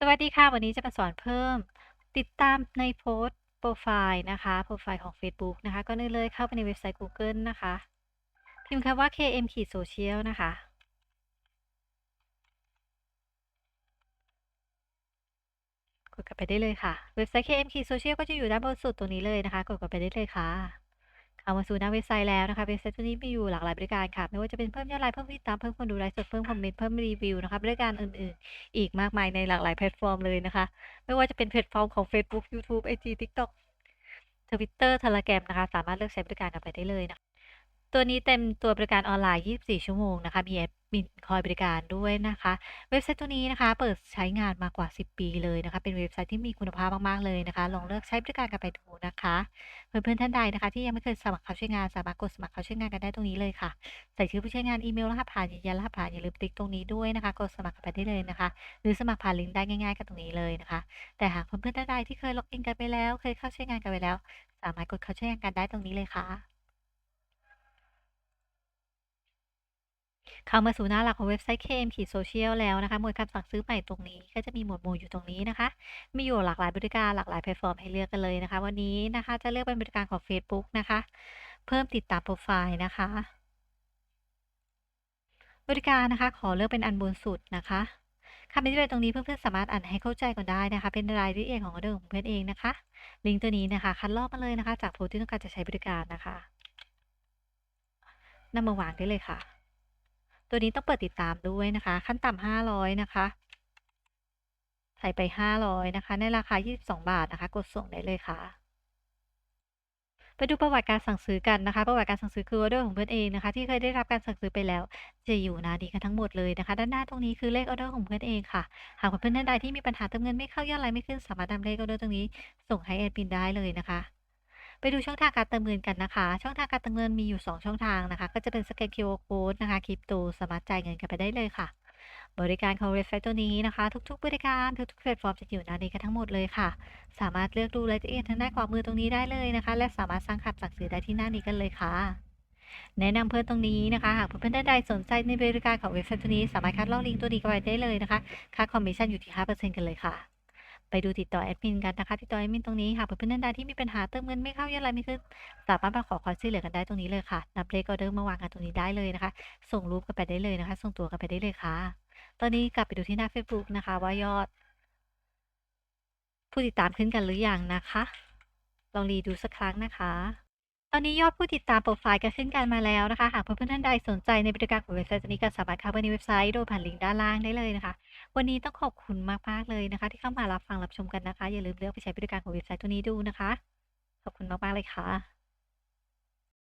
สวัสดีค่ะ วันนี้จะมาสอนเพิ่ม ติดตามในโพสต์โปรไฟล์นะคะโปรไฟล์ของเฟซบุ๊กนะคะก่อนอื่เลยเข้าไปในเว็บไซต์กูเกิลนะคะ พิมพ์คำว่า km-social นะคะ กดกลับไปได้เลยค่ะ เว็บไซต์ km-social ก็จะอยู่ด้านบนสุดตรงนี้เลยนะคะ กดกลับไปได้เลยค่ะ เอามาสู่หน้าเว็บไซต์แล้วนะคะ เว็บไซต์ตัวนี้มีอยู่หลากหลายบริการค่ะ ไม่ว่าจะเป็นเพิ่มยอดไลค์เพิ่มติดตาม เพิ่มคนดูไลฟ์สด เพิ่มคอมเมนต์ เพิ่มรีวิวนะคะ บริการอื่นๆ อีกมากมายในหลากหลายแพลตฟอร์มเลยนะคะ ไม่ว่าจะเป็นแพลตฟอร์มของเฟซบุ๊กยูทูบไอจี TikTok Twitter Telegram นะคะ สามารถเลือกใช้บริการกันไปได้เลยนะ ตัวนี้เต็มตัวบริการออนไลน์ 24 ชั่วโมงนะคะ มีแอป มินคอยบริการด้วยนะคะ เว็บไซต์ตัวนี้นะคะ เปิดใช้งานมากว่า 10 ปีเลยนะคะ เป็นเว็บไซต์ที่มีคุณภาพมาก ๆ เลยนะคะ ลองเลือกใช้บริการกันไปดูนะคะ เพื่อนๆท่านใดนะคะ ที่ยังไม่เคยสมัครเข้าใช้งาน สามารถกดสมัครเข้าใช้งานกันได้ตรงนี้เลยค่ะ ใส่ชื่อผู้ใช้งานอีเมลรหัสผ่านยืนยันรหัสผ่านอย่าลืมติ๊กตรงนี้ด้วยนะคะ กดสมัครกันไปได้เลยนะคะ หรือสมัครผ่านลิงก์ได้ง่าย ๆ กันตรงนี้เลยนะคะ แต่หากเพื่อนๆท่านใดที่เคยล็อกอินกันไปแล้ว เคยเข้าใช้งานกันไปแล้ว สามารถกดเข้าใช้งานกันได้ตรงนี้เลยค่ะ เข้ามาสู่หน้าหลักของเว็บไซต์ km-social แล้วนะคะหมวดคำสั่งซื้อใหม่ตรงนี้ ก็จะมีหมวดหมู่อยู่ตรงนี้นะคะ มีอยู่หลากหลายบริการหลากหลายแพลตฟอร์มให้เลือกกันเลยนะคะ วันนี้นะคะจะเลือกเป็นบริการของเฟซบุ๊กนะคะ เพิ่มติดตามโปรไฟล์นะคะ บริการนะคะขอเลือกเป็นอันบนสุดนะคะคำอธิบายตรงนี้เพื่อนๆสามารถอ่านให้เข้าใจก่อนได้นะคะ เป็นรายละเอียดของออเดอร์ของเพื่อนเองนะคะ ลิงก์ตัวนี้นะคะ คัดลอกมาเลยนะคะ จากโพสต์ที่ต้องการจะใช้บริการนะคะนำมาวางได้เลยค่ะ ตัวนี้ต้องเปิดติดตามด้วยนะคะ ขั้นต่ำ500นะคะ ใส่ไป500นะคะ ในราคา22บองบาทนะคะ กดส่งได้เลยค่ะ ไปดูประวัติการสั่งซื้อกันนะคะ ประวัติการสั่งซื้อคือออเดอร์ของเพื่อนเองนะคะ ที่เคยได้รับการสั่งซื้อไปแล้ว จะอยู่นานี้กันทั้งหมดเลยนะคะ ด้านหน้าตรงนี้คือเลขออเดอร์ของเพื่อนเองค่ะ หากเพื่อนท่านใดที่มีปัญหาเติมเงินไม่เข้ายอดไลน์ไม่ขึ้นสามารถนำเลขออเดอร์ตรงนี้ ส่งให้แอดมินได้เลยนะคะ ไปดูช่องทางการเติมเงินกันนะคะ ช่องทางการเติมเงินมีอยู่ 2 ช่องทางนะคะ ก็จะเป็นสแกน QR Code นะคะคริปโตสามารถจ่ายเงินกันไปได้เลยค่ะ บริการของเว็บไซต์ตัวนี้นะคะ ทุกๆ บริการทุกๆแพลตฟอร์มจะอยู่หน้านี้กันทั้งหมดเลยค่ะ สามารถเลือกดูรายละเอียดทางด้านขวามือตรงนี้ได้เลยนะคะ และสามารถสร้างคำสั่งซื้อได้ที่หน้านี้กันเลยค่ะแนะนำเพื่อนตรงนี้นะคะหากเพื่อนๆใดสนใจในบริการของเว็บไซต์ตัวนี้ สามารถคัดลอกลิงก์ตัวนี้กันไปได้เลยนะคะ ค่าคอมมิชชั่นอยู่ที่ 5%กันเลยค่ะ ไปดูติดต่อแอดมินกันนะคะ ติดต่อแอดมินตรงนี้หากเพื่อนๆท่านใดที่มีปัญหาเติมเงินไม่เข้ายอดไลน์ไม่ขึ้นสามารถมาขอความช่วยเหลือกันได้ตรงนี้เลยค่ะนำเลขออเดอร์มาวางกันตรงนี้ได้เลยนะคะ ส่งรูปกันไปได้เลยนะคะ ส่งตัวกันไปได้เลยค่ะ ตอนนี้กลับไปดูที่หน้า Facebook นะคะ ว่ายอด ผู้ติดตามขึ้นกันหรือยังนะคะ ลองรีดูสักครั้งนะคะ ตอนนี้ยอดผู้ติดตามโปรไฟล์ก็ขึ้นกันมาแล้วนะคะ หากเพื่อนๆท่านใดสนใจในบริการของเว็บไซต์นี้ก็สามารถเข้าไปในเว็บไซต์โดยผ่านลิงก์ด้านล่างได้เลยนะคะ วันนี้ต้องขอบคุณมากๆเลยนะคะ ที่เข้ามารับฟังรับชมกันนะคะ อย่าลืมเลือกไปใช้บริการของเว็บไซต์ตัวนี้ดูนะคะ ขอบคุณมากๆเลยค่ะ